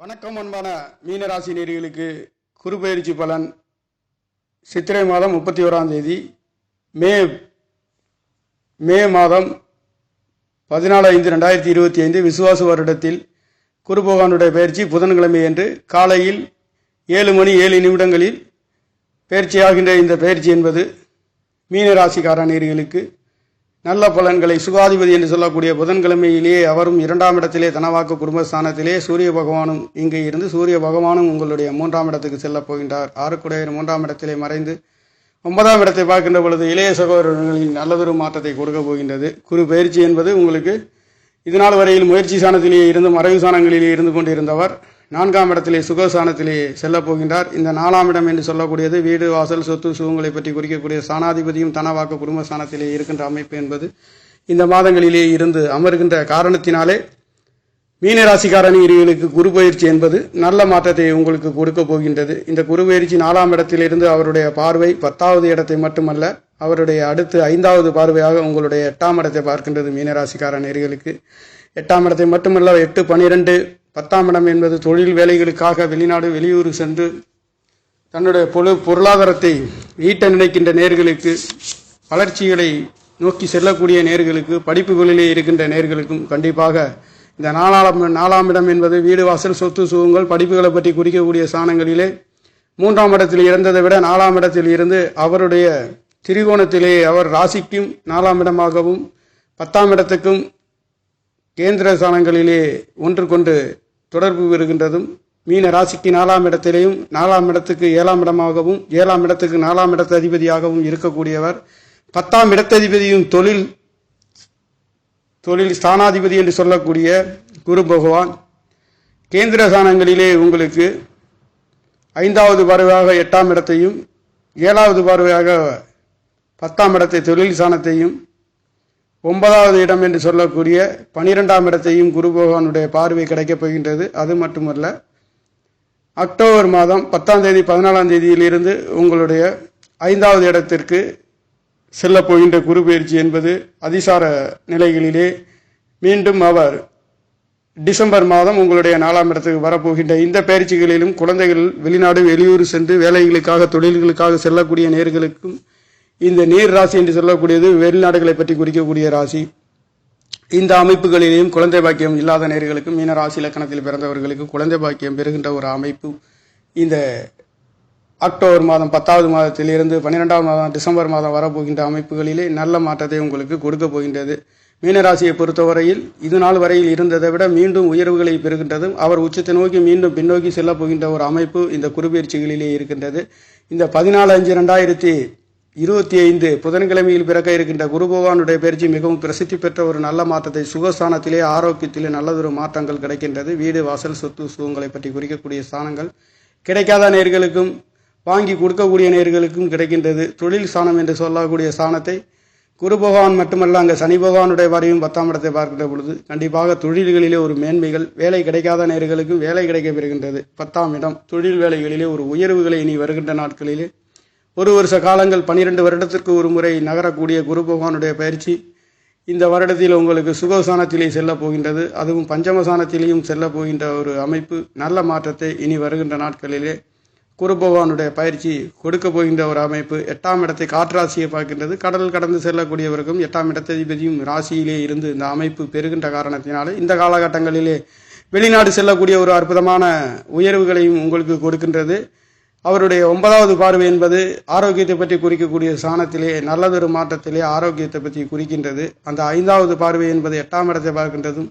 வணக்கம் அன்பான மீனராசி நேர்களுக்கு குருபெயர்ச்சி பலன். சித்திரை மாதம் முப்பத்தி ஓராம் தேதி மே மே மாதம் பதினாலு ஐந்து ரெண்டாயிரத்தி இருபத்தி ஐந்து விசுவாச வருடத்தில் குருபகவானுடைய பயிற்சி புதன்கிழமை என்று காலையில் ஏழு மணி ஏழு நிமிடங்களில் பயிற்சியாகின்ற இந்த பயிற்சி என்பது மீனராசிக்கார நேர்களுக்கு நல்ல பலன்களை சுகாதிபதி என்று சொல்லக்கூடிய புதன்கிழமையிலேயே அவரும் இரண்டாம் இடத்திலே தனவாக்கு குடும்பஸ்தானத்திலே சூரிய பகவானும் இங்கே இருந்து சூரிய பகவானும் உங்களுடைய மூன்றாம் இடத்துக்கு செல்லப் போகின்றார். ஆறுக்குடையர் மூன்றாம் இடத்திலே மறைந்து ஒன்பதாம் இடத்தை பார்க்கின்ற பொழுது இளைய சகோதரர்களின் நல்லதொரு மாற்றத்தை கொடுக்க போகின்றது. குரு பயிற்சி என்பது உங்களுக்கு இதுநாள் வரையில் முயற்சி சாணத்திலேயே இருந்து மறைவு சாணங்களிலே இருந்து கொண்டிருந்தவர். நான்காம் இடத்திலே சுகசானத்திலே செல்லப் போகின்றார். இந்த நாலாம் இடம் என்று சொல்லக்கூடியது வீடு வாசல் சொத்து சுகங்களை பற்றி குறிக்கக்கூடிய சாணாதிபதியும் தனவாக்கு குடும்ப ஸ்தானத்திலே இருக்கின்ற அமைப்பு என்பது இந்த மாதங்களிலே இருந்து அமர்கின்ற காரணத்தினாலே மீனராசிக்காரணிகளுக்கு குரு பயிற்சி என்பது நல்ல மாற்றத்தை உங்களுக்கு கொடுக்க போகின்றது. இந்த குரு பயிற்சி நாலாம் இடத்திலிருந்து அவருடைய பார்வை பத்தாவது இடத்தை மட்டுமல்ல அவருடைய அடுத்து ஐந்தாவது பார்வையாக உங்களுடைய எட்டாம் இடத்தை பார்க்கின்றது மீனராசிக்கார நேர்களுக்கு. எட்டாம் இடத்தை மட்டுமல்ல எட்டு பனிரெண்டு பத்தாம் இடம் என்பது தொழில் வேலைகளுக்காக வெளிநாடு வெளியூர் சென்று தன்னுடைய பொழு பொருளாதாரத்தை ஈட்ட நினைக்கின்ற நேர்களுக்கு வளர்ச்சிகளை நோக்கி செல்லக்கூடிய நேர்களுக்கு படிப்புகளிலே இருக்கின்ற நேர்களுக்கும் கண்டிப்பாக இந்த நாலாம் நாலாம் இடம் என்பது வீடு வாசல் சொத்து சுகங்கள் படிப்புகளை பற்றி குறிக்கக்கூடிய சாணங்களிலே மூன்றாம் இடத்தில் இருந்ததை விட நாலாம் இடத்தில் இருந்து அவருடைய திரிகோணத்திலே அவர் ராசிக்கும் நாலாம் இடமாகவும் பத்தாம் இடத்துக்கும் கேந்திர ஸ்தானங்களிலே ஒன்றுக்கொண்டு தொடர்பு பெறுகின்றதும் மீன ராசிக்கு நாலாம் இடத்திலேயும் நாலாம் இடத்துக்கு ஏழாம் இடமாகவும் ஏழாம் இடத்துக்கு நாலாம் இடத்து அதிபதியாகவும் இருக்கக்கூடியவர். பத்தாம் இடத்ததிபதியும் தொழில் தொழில் ஸ்தானாதிபதி என்று சொல்லக்கூடிய குரு பகவான். கேந்திர ஸ்தானங்களிலே உங்களுக்கு ஐந்தாவது பார்வையாக எட்டாம் இடத்தையும் ஏழாவது பார்வையாக பத்தாம் இடத்தை தொழில் ஸ்தானத்தையும் ஒன்பதாவது இடம் என்று சொல்லக்கூடிய பனிரெண்டாம் இடத்தையும் குரு பகவானுடைய பார்வை கிடைக்கப் போகின்றது. அது மட்டுமல்ல அக்டோபர் மாதம் பத்தாம் தேதி பதினாலாம் தேதியிலிருந்து உங்களுடைய ஐந்தாவது இடத்திற்கு செல்லப் போகின்ற குரு பயிற்சி என்பது அதிசார நிலைகளிலே மீண்டும் அவர் டிசம்பர் மாதம் உங்களுடைய நாலாம் இடத்துக்கு வரப்போகின்ற இந்த பயிற்சிகளிலும் குழந்தைகள் வெளிநாடு வெளியூர் சென்று வேலைகளுக்காக தொழில்களுக்காக செல்லக்கூடிய நேர்களுக்கும் இந்த நீர் ராசி என்று சொல்லக்கூடியது வெளிநாடுகளை பற்றி குறிக்கக்கூடிய ராசி. இந்த அமைப்புகளிலேயும் குழந்தை பாக்கியம் இல்லாத நேர்களுக்கும் மீன ராசி இலக்கணத்தில் பிறந்தவர்களுக்கு குழந்தை பாக்கியம் பெறுகின்ற ஒரு அமைப்பு. இந்த அக்டோபர் மாதம் பத்தாவது மாதத்திலிருந்து பன்னிரெண்டாவது மாதம் டிசம்பர் மாதம் வரப்போகின்ற அமைப்புகளிலே நல்ல மாற்றத்தை உங்களுக்கு கொடுக்க போகின்றது. மீனராசியை பொறுத்தவரையில் இது நாள் வரையில் இருந்ததை விட மீண்டும் உயர்வுகளை பெறுகின்றதும் அவர் உச்சத்தை நோக்கி மீண்டும் பின்னோக்கி செல்லப் போகின்ற ஒரு அமைப்பு இந்த குறுபெயர்ச்சிகளிலே இருக்கின்றது. இந்த பதினாலு அஞ்சு ரெண்டாயிரத்தி இருபத்தி ஐந்து புதன்கிழமையில் பிறக்க இருக்கின்ற குரு பகவானுடைய பயிற்சி மிகவும் பிரசித்தி பெற்ற ஒரு நல்ல மாற்றத்தை சுகஸ்தானத்திலே ஆரோக்கியத்திலே நல்லதொரு மாற்றங்கள் கிடைக்கின்றது. வீடு வாசல் சொத்து சுகங்களை பற்றி குறிக்கக்கூடிய ஸ்தானங்கள் கிடைக்காத நேர்களுக்கும் வாங்கி கொடுக்கக்கூடிய நேர்களுக்கும் கிடைக்கின்றது. தொழில் ஸ்தானம் என்று சொல்லக்கூடிய ஸ்தானத்தை குரு பகவான் மட்டுமல்ல அங்கே சனி பகவானுடைய வரையும் பத்தாம் இடத்தை பார்க்கின்ற பொழுது கண்டிப்பாக தொழில்களிலே ஒரு மேன்மைகள் வேலை கிடைக்காத நேர்களுக்கும் வேலை கிடைக்கப்பெறுகின்றது பத்தாம் இடம் தொழில் வேலைகளிலே ஒரு உயர்வுகளை இனி வருகின்ற நாட்களிலே ஒரு வருஷ காலங்கள் பன்னிரெண்டு வருடத்திற்கு ஒரு முறை நகரக்கூடிய குரு பகவானுடைய பயிற்சி இந்த வருடத்தில் உங்களுக்கு சுகசானத்திலே செல்லப் போகின்றது. அதுவும் பஞ்சமசானத்திலேயும் செல்லப் போகின்ற ஒரு அமைப்பு. நல்ல மாற்றத்தை இனி வருகின்ற நாட்களிலே குரு பகவானுடைய பயிற்சி கொடுக்க போகின்ற ஒரு அமைப்பு. எட்டாம் இடத்தை காற்றாசியை பார்க்கின்றது. கடல் கடந்து செல்லக்கூடியவருக்கும் எட்டாம் இடத்ததிபதியும் ராசியிலே இருந்து இந்த அமைப்பு பெறுகின்ற காரணத்தினாலே இந்த காலகட்டங்களிலே வெளிநாடு செல்லக்கூடிய ஒரு அற்புதமான உயர்வுகளையும் உங்களுக்கு கொடுக்கின்றது. அவருடைய ஒன்பதாவது பார்வை என்பது ஆரோக்கியத்தை பற்றி குறிக்கக்கூடிய சாணத்திலே நல்லதொரு மாற்றத்திலே ஆரோக்கியத்தை பற்றி குறிக்கின்றது. அந்த ஐந்தாவது பார்வை என்பது எட்டாம் இடத்தை பார்க்கின்றதும்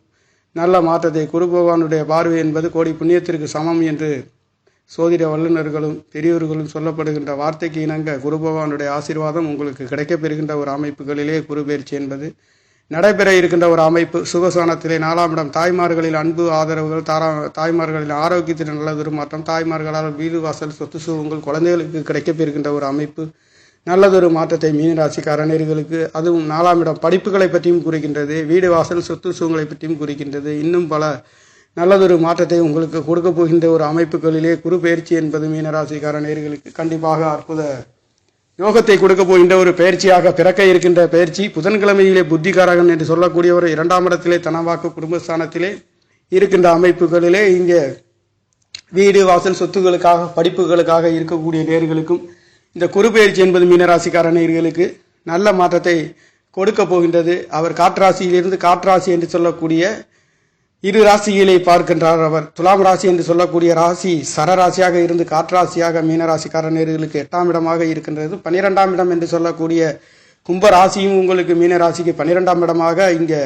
நல்ல மாற்றத்தை குரு பகவானுடைய பார்வை என்பது கோடி புண்ணியத்திற்கு சமம் என்று சோதிட வல்லுநர்களும் பெரியோர்களும் சொல்லப்படுகின்ற வார்த்தைக்கு இணங்க குரு பகவானுடைய ஆசீர்வாதம் உங்களுக்கு கிடைக்கப்பெறுகின்ற ஒரு அமைப்புகளிலே குரு பயிற்சி என்பது நடைபெற இருக்கின்ற ஒரு அமைப்பு. சுகசானத்திலே நாலாம் இடம். தாய்மார்களில் அன்பு ஆதரவுகள் தாரா தாய்மார்களின் ஆரோக்கியத்தின் நல்ல மாற்றம் தாய்மார்களால் வீடு வாசல் சொத்து சுகங்கள் குழந்தைகளுக்கு கிடைக்கப்பெறுகின்ற ஒரு அமைப்பு. நல்லதொரு மாற்றத்தை மீனராசிக்கார நேர்களுக்கு அதுவும் நாலாம் இடம். படிப்புகளை பற்றியும் குறிக்கின்றது வீடு வாசல் சொத்து சுகங்களை பற்றியும் குறிக்கின்றது இன்னும் பல நல்லதொரு மாற்றத்தை உங்களுக்கு கொடுக்க போகின்ற ஒரு அமைப்புகளிலே குறு பயிற்சி என்பது மீனராசிக்கார நேர்களுக்கு கண்டிப்பாக அற்புத யோகத்தை கொடுக்க போகின்ற ஒரு பயிற்சியாக பிறக்க இருக்கின்ற பயிற்சி புதன்கிழமையிலே புத்திகாரகன் என்று சொல்லக்கூடியவர் இரண்டாம் இடத்திலே தனவாக்கு குடும்பஸ்தானத்திலே இருக்கின்ற அமைப்புகளிலே இங்கே வீடு வாசல் சொத்துக்களுக்காக படிப்புகளுக்காக இருக்கக்கூடிய நேர்களுக்கும் இந்த குருபெயர்ச்சி என்பது மீனராசிக்கார நேர்களுக்கு நல்ல மாற்றத்தை கொடுக்க போகின்றது. அவர் காற்றாசியிலிருந்து காற்றாசி என்று சொல்லக்கூடிய இரு ராசிகளை பார்க்கின்றார் அவர். துலாம் ராசி என்று சொல்லக்கூடிய ராசி சரராசியாக இருந்து காற்றாசியாக மீனராசிக்கார நேர்களுக்கு எட்டாம் இடமாக இருக்கின்றது. பன்னிரெண்டாம் இடம் என்று சொல்லக்கூடிய கும்ப ராசியும் உங்களுக்கு மீனராசிக்கு பன்னிரெண்டாம் இடமாக. இங்கே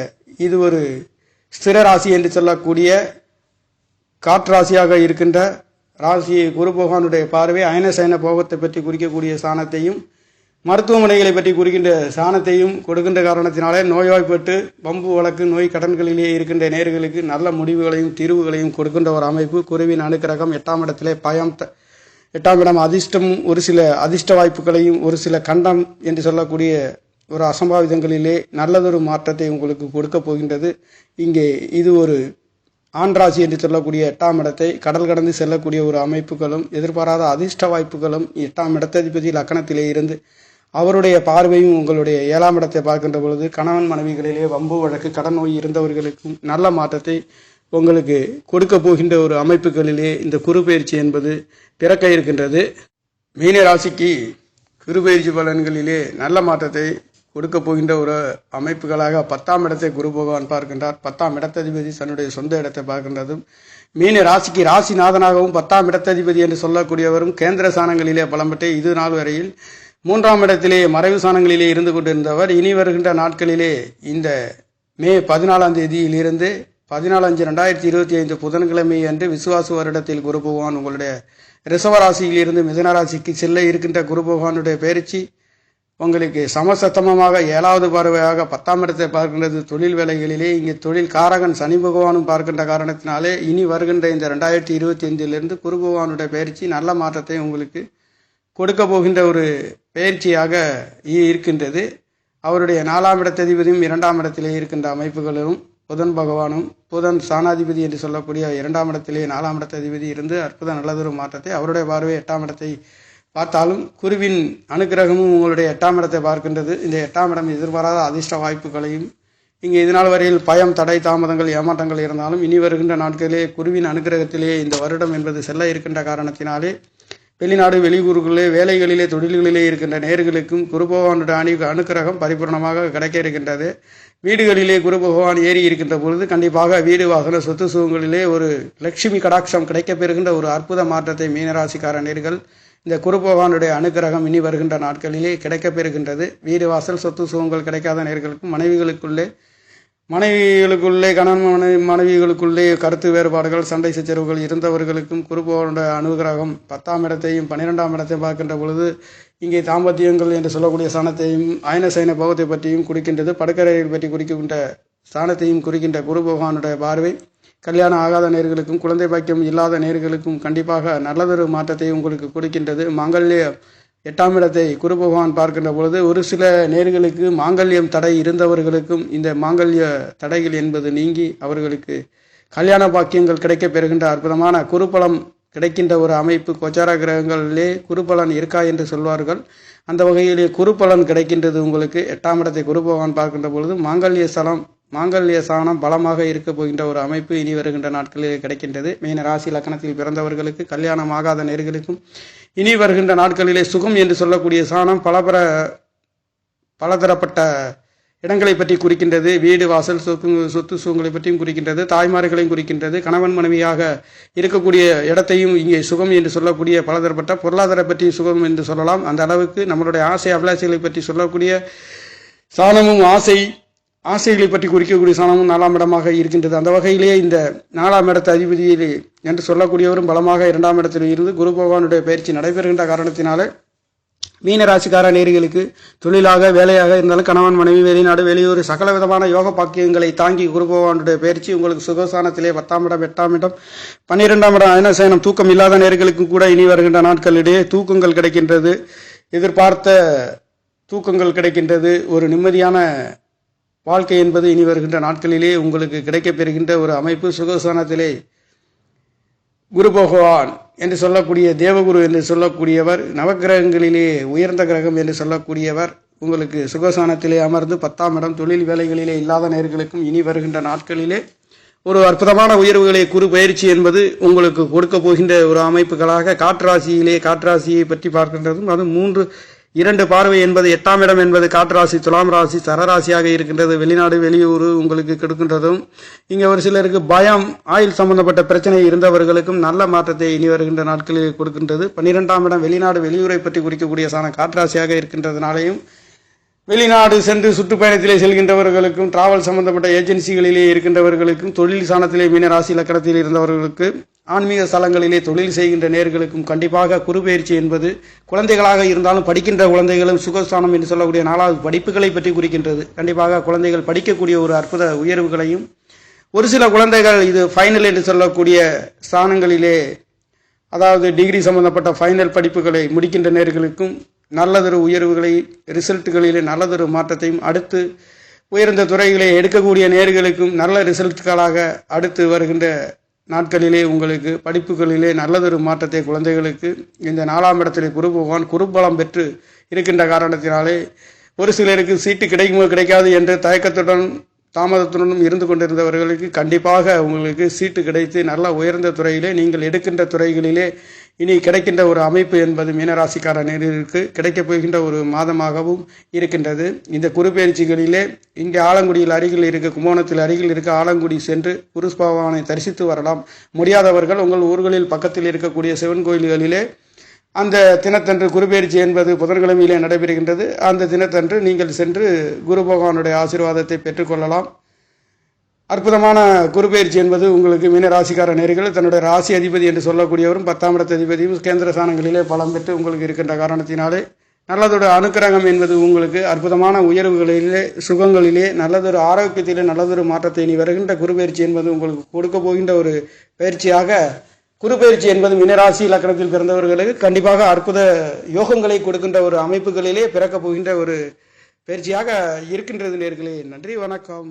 இது ஒரு ஸ்திர ராசி என்று சொல்லக்கூடிய காற்றாசியாக இருக்கின்ற ராசி குரு பகவானுடைய பார்வை அயனசைன போகத்தை பற்றி குறிக்கக்கூடிய சாணத்தையும் மருத்துவமனைகளை பற்றி குறிக்கின்ற சாணத்தையும் கொடுக்கின்ற காரணத்தினாலே நோய்வாய்ப்பட்டு பம்பு வழக்கு நோய் கடன்களிலே இருக்கின்ற நேர்களுக்கு நல்ல முடிவுகளையும் தீர்வுகளையும் கொடுக்கின்ற ஒரு அமைப்பு. குருவின் அணுக்கிரகம் எட்டாம் இடத்திலே பயம் த- எட்டாம் இடம் அதிர்ஷ்டம். ஒரு சில அதிர்ஷ்ட வாய்ப்புகளையும் ஒரு சில கண்டம் என்று சொல்லக்கூடிய ஒரு அசம்பாவிதங்களிலே நல்லதொரு மாற்றத்தை உங்களுக்கு கொடுக்க போகின்றது. இங்கே இது ஒரு ஆண்ராசி என்று சொல்லக்கூடிய எட்டாம் இடத்தை கடல் கடந்து செல்லக்கூடிய ஒரு அமைப்புகளும் எதிர்பாராத அதிர்ஷ்ட வாய்ப்புகளும் எட்டாம் இடத்ததிபதி லக்கணத்திலே இருந்து அவருடைய பார்வையும் உங்களுடைய ஏழாம் இடத்தை பார்க்கின்ற பொழுது கணவன் மனைவிகளிலே வம்பு வழக்கு கடன் நோய் இருந்தவர்களுக்கும் நல்ல மாற்றத்தை உங்களுக்கு கொடுக்க போகின்ற ஒரு அமைப்புகளிலே இந்த குறுபெயர்ச்சி என்பது பிறக்க இருக்கின்றது. மீன ராசிக்கு குருபெயர்ச்சி பலன்களிலே நல்ல மாற்றத்தை கொடுக்க போகின்ற ஒரு அமைப்புகளாக பத்தாம் இடத்தை குரு பகவான் பார்க்கின்றார். பத்தாம் இடத்ததிபதி தன்னுடைய சொந்த இடத்தை பார்க்கின்றதும் மீன ராசிக்கு ராசிநாதனாகவும் பத்தாம் இடத்ததிபதி என்று சொல்லக்கூடியவரும் கேந்திர சாணங்களிலே பலம்பட்டே இது நாள் வரையில் மூன்றாம் இடத்திலே மறைவு சாணங்களிலே இருந்து கொண்டிருந்தவர் இனி வருகின்ற நாட்களிலே இந்த மே பதினாலாம் தேதியிலிருந்து பதினாலஞ்சு ரெண்டாயிரத்தி இருபத்தி ஐந்து புதன்கிழமை அன்று விசுவாசு வருடத்தில் குரு பகவான் உங்களுடைய ரிசவராசியிலிருந்து மிதனராசிக்கு செல்ல இருக்கின்ற குரு பகவானுடைய பயிற்சி உங்களுக்கு சமசத்தமமாக ஏழாவது பார்வையாக பத்தாம் இடத்தை பார்க்கின்றது. தொழில் வேலைகளிலே இங்கே தொழில் காரகன் சனி பகவானும் பார்க்கின்ற காரணத்தினாலே இனி வருகின்ற இந்த ரெண்டாயிரத்தி இருபத்தி ஐந்திலிருந்து குரு பகவானுடைய பயிற்சி நல்ல மாற்றத்தை உங்களுக்கு கொடுக்க போகின்ற ஒரு பயிற்சியாக இ- இருக்கின்றது. அவருடைய நாலாம் இடத்ததிபதியும் இரண்டாம் இடத்திலே இருக்கின்ற அமைப்புகளும் புதன் பகவானும் புதன் சாணாதிபதி என்று சொல்லக்கூடிய இரண்டாம் இடத்திலே நாலாம் இடத்ததிபதி இருந்து அற்புத நல்லதொரு மாற்றத்தை அவருடைய பார்வை எட்டாம் இடத்தை பார்த்தாலும் குருவின் அனுக்கிரகமும் உங்களுடைய எட்டாம் இடத்தை பார்க்கின்றது. இந்த எட்டாம் இடம் எதிர்பாராத அதிர்ஷ்ட வாய்ப்புகளையும் இங்கே இதனால் வரையில் பயம் தடை தாமதங்கள் ஏமாற்றங்கள் இருந்தாலும் இனி வருகின்ற நாட்களிலே குருவின் அனுகிரகத்திலேயே இந்த வருடம் என்பது செல்ல இருக்கின்ற காரணத்தினாலே வெளிநாடு வெளியூர்களிலே வேலைகளிலே தொழில்களிலே இருக்கின்ற நேர்களுக்கும் குரு பகவானுடைய அணி அனுக்கிரகம் பரிபூர்ணமாக கிடைக்க இருக்கின்றது. வீடுகளிலே குரு பகவான் ஏறி இருக்கின்ற பொழுது கண்டிப்பாக வீடு வாகன சொத்து சுகங்களிலே ஒரு லட்சுமி கடாட்சம் கிடைக்கப்பெறுகின்ற ஒரு அற்புத மாற்றத்தை மீனராசிக்கார நேர்கள் இந்த குரு பகவானுடைய அனுக்கிரகம் இனி வருகின்ற நாட்களிலே கிடைக்கப்பெறுகின்றது வீடு வாசல் சொத்து சுகங்கள் கிடைக்காத நேர்களுக்கும் மனைவிகளுக்குள்ளே மனைவிகளுக்குள்ளே கணவன் மனைவி மனைவிகளுக்குள்ளே கருத்து வேறுபாடுகள் சண்டை சச்சரவுகள் இருந்தவர்களுக்கும் குருபவனுடைய அனுகிரகம் பத்தாம் இடத்தையும் பன்னிரெண்டாம் இடத்தையும் பார்க்கின்ற பொழுது இங்கே தாம்பத்தியங்கள் என்று சொல்லக்கூடிய ஸ்தானத்தையும் அயன சைன போகத்தை பற்றியும் குறிக்கின்றது. படுக்கரையை பற்றி குறிக்கின்ற ஸ்தானத்தையும் குறிக்கின்ற குரு பகவானுடைய பார்வை கல்யாணம் ஆகாத நேர்களுக்கும் குழந்தை பாக்கியம் இல்லாத நேர்களுக்கும் கண்டிப்பாக நல்லதொரு மாற்றத்தை உங்களுக்கு கொடுக்கின்றது. மாங்கல்ய எட்டாம் இடத்தை குரு பகவான் பார்க்கின்ற பொழுது ஒரு சில நேர்களுக்கு மாங்கல்யம் தடை இருந்தவர்களுக்கும் இந்த மாங்கல்ய தடைகள் என்பது நீங்கி அவர்களுக்கு கல்யாண பாக்கியங்கள் கிடைக்க பெறுகின்ற அற்புதமான குருபலம் கிடைக்கின்ற ஒரு அமைப்பு கோச்சார கிரகங்களிலே குருபலன் இருக்கா என்று சொல்வார்கள். அந்த வகையிலே குருபலன் கிடைக்கின்றது உங்களுக்கு. எட்டாம் இடத்தை குரு பகவான் பார்க்கின்ற பொழுது மாங்கல்ய ஸ்தலம் மாங்கல்ய சாணம் பலமாக இருக்க போகின்ற ஒரு அமைப்பு இனி வருகின்ற நாட்களில் கிடைக்கின்றது. மீன ராசி லக்கணத்தில் பிறந்தவர்களுக்கு கல்யாணம் ஆகாத நேர்களுக்கும் இனி வருகின்ற நாட்களிலே சுகம் என்று சொல்லக்கூடிய சாணம் பலபர பலதரப்பட்ட இடங்களை பற்றி குறிக்கின்றது. வீடு வாசல் சொத்து சொத்து சுகங்களை பற்றியும் குறிக்கின்றது. தாய்மார்களையும் குறிக்கின்றது. கணவன் மனைவியாக இருக்கக்கூடிய இடத்தையும் இங்கே சுகம் என்று சொல்லக்கூடிய பலதரப்பட்ட பொருளாதார பற்றி சுகம் என்று சொல்லலாம். அந்த அளவுக்கு நம்மளுடைய ஆசை அபிலாஷைகளை பற்றி சொல்லக்கூடிய சாணமும் ஆசை ஆசைகளை பற்றி குறிக்கக்கூடிய சனமும் நாலாம் இடமாக இருக்கின்றது. அந்த வகையிலேயே இந்த நாலாம் இடத்து அதிபதியிலே என்று சொல்லக்கூடியவரும் பலமாக இரண்டாம் இடத்தில் இருந்து குரு பகவானுடைய பயிற்சி நடைபெறுகின்ற காரணத்தினாலே மீனராசிக்கார நேர்களுக்கு தொழிலாக வேலையாக இருந்தாலும் கணவன் மனைவி வெளிநாடு வெளியூர் சகல விதமான யோக பாக்கியங்களை தாங்கி குரு பகவானுடைய பயிற்சி உங்களுக்கு சுகசானத்திலே பத்தாம் இடம் எட்டாம் இடம் பன்னிரெண்டாம் இடம் அயனசயனம் தூக்கம் இல்லாத நேர்களுக்கும் கூட இனி வருகின்ற நாட்களிடையே தூக்கங்கள் கிடைக்கின்றது. எதிர்பார்த்த தூக்கங்கள் கிடைக்கின்றது. ஒரு நிம்மதியான வாழ்க்கை என்பது இனி வருகின்ற நாட்களிலே உங்களுக்கு கிடைக்கப்பெறுகின்ற ஒரு அமைப்பு சுகசானத்திலே குரு பகவான் என்று சொல்லக்கூடிய தேவகுரு என்று சொல்லக்கூடியவர் நவக்கிரகங்களிலே உயர்ந்த கிரகம் என்று சொல்லக்கூடியவர் உங்களுக்கு சுகசானத்திலே அமர்ந்து பத்தாம் இடம் தொழில் வேலைகளிலே இல்லாத நேர்களுக்கும் இனி வருகின்ற நாட்களிலே ஒரு அற்புதமான உயர்வுகளை குறு பயிற்சி என்பது உங்களுக்கு கொடுக்க போகின்ற ஒரு அமைப்புகளாக காற்றாசியிலே காற்றாசியை பற்றி பார்க்கின்றதும் அது மூன்று இரண்டு பார்வை என்பது எட்டாம் இடம் என்பது காற்றாசி துலாம் ராசி சரராசியாக இருக்கின்றது. வெளிநாடு வெளியூர் உங்களுக்கு கொடுக்கின்றதும். இங்கே ஒரு சிலருக்கு பயம் ஆயில் சம்பந்தப்பட்ட பிரச்சனை இருந்தவர்களுக்கும் நல்ல மாற்றத்தை இனி வருகின்ற நாட்களில் கொடுக்கின்றது. பன்னிரெண்டாம் இடம் வெளிநாடு வெளியூரை பற்றி குறிக்கக்கூடிய சாண காற்றாசியாக இருக்கின்றதுனாலையும் வெளிநாடு சென்று சுற்றுப்பயணத்திலே செல்கின்றவர்களுக்கும் டிராவல் சம்பந்தப்பட்ட ஏஜென்சிகளிலே இருக்கின்றவர்களுக்கும் தொழில் சாணத்திலே மீனராசி இலக்கணத்தில் இருந்தவர்களுக்கு ஆன்மீக ஸ்தலங்களிலே தொழில் செய்கின்ற நேர்களுக்கும் கண்டிப்பாக குருபெயர்ச்சி என்பது குழந்தைகளாக இருந்தாலும் படிக்கின்ற குழந்தைகளும் சுகஸ்தானம் என்று சொல்லக்கூடிய நாலாவது படிப்புகளை பற்றி குறிக்கின்றது. கண்டிப்பாக குழந்தைகள் படிக்கக்கூடிய ஒரு அற்புத உயர்வுகளையும் ஒரு சில குழந்தைகள் இது ஃபைனல் என்று சொல்லக்கூடிய ஸ்தானங்களிலே அதாவது டிகிரி சம்பந்தப்பட்ட ஃபைனல் படிப்புகளை முடிக்கின்ற நேர்களுக்கும் நல்லதொரு உயர்வுகளை ரிசல்ட்டுகளிலே நல்லதொரு மாற்றத்தையும் அடுத்து உயர்ந்த துறைகளை எடுக்கக்கூடிய நேர்களுக்கும் நல்ல ரிசல்ட்களாக அடுத்து வருகின்ற நாட்களிலே உங்களுக்கு படிப்புகளிலே நல்லதொரு மாற்றத்தை குழந்தைகளுக்கு இந்த நாலாம் இடத்திலே குரு பகவான் குருபலம் பெற்று இருக்கின்ற காரணத்தினாலே ஒரு சிலருக்கு சீட்டு கிடைக்குமோ கிடைக்காது என்ற தயக்கத்துடன் தாமதத்துடனும் இருந்து கொண்டிருந்தவர்களுக்கு கண்டிப்பாக உங்களுக்கு சீட்டு கிடைத்து நல்ல உயர்ந்த துறையிலே நீங்கள் எடுக்கின்ற துறைகளிலே இனி கிடைக்கின்ற ஒரு அமைப்பு என்பது மீனராசிக்கார நேரிற்கு கிடைக்கப் போகின்ற ஒரு மாதமாகவும் இருக்கின்றது. இந்த குருப்பெயர்ச்சிகளிலே இங்கே ஆலங்குடியில் அருகில் இருக்க கும்போணத்தில் அருகில் இருக்க ஆலங்குடி சென்று குரு பகவானை தரிசித்து வரலாம். முடியாதவர்கள் உங்கள் ஊர்களில் பக்கத்தில் இருக்கக்கூடிய சிவன் கோயில்களிலே அந்த தினத்தன்று குருபெயர்ச்சி என்பது புதன்கிழமையிலே நடைபெறுகின்றது. அந்த தினத்தன்று நீங்கள் சென்று குரு பகவானுடைய ஆசீர்வாதத்தை பெற்றுக்கொள்ளலாம் அற்புதமான குருபெயர்ச்சி என்பது உங்களுக்கு மீனராசிக்கார நேர்கள் தன்னுடைய ராசி அதிபதி என்று சொல்லக்கூடியவரும் பத்தாம் இடத்த அதிபதியும் கேந்திர ஸ்தானங்களிலே பலம் பெற்று உங்களுக்கு இருக்கின்ற காரணத்தினாலே நல்லதொரு அனுக்கிரகம் என்பது உங்களுக்கு அற்புதமான உயர்வுகளிலே சுகங்களிலே நல்லதொரு ஆரோக்கியத்திலே நல்லதொரு மாற்றத்தை இனி வருகின்ற குருபெயர்ச்சி என்பது உங்களுக்கு கொடுக்க போகின்ற ஒரு பயிற்சியாக. குருபெயர்ச்சி என்பது மினராசி இலக்கணத்தில் பிறந்தவர்களுக்கு கண்டிப்பாக அற்புத யோகங்களை கொடுக்கின்ற ஒரு அமைப்புகளிலே பிறக்கப் போகின்ற ஒரு பயிற்சியாக இருக்கின்றது நேர்களே. நன்றி வணக்கம்.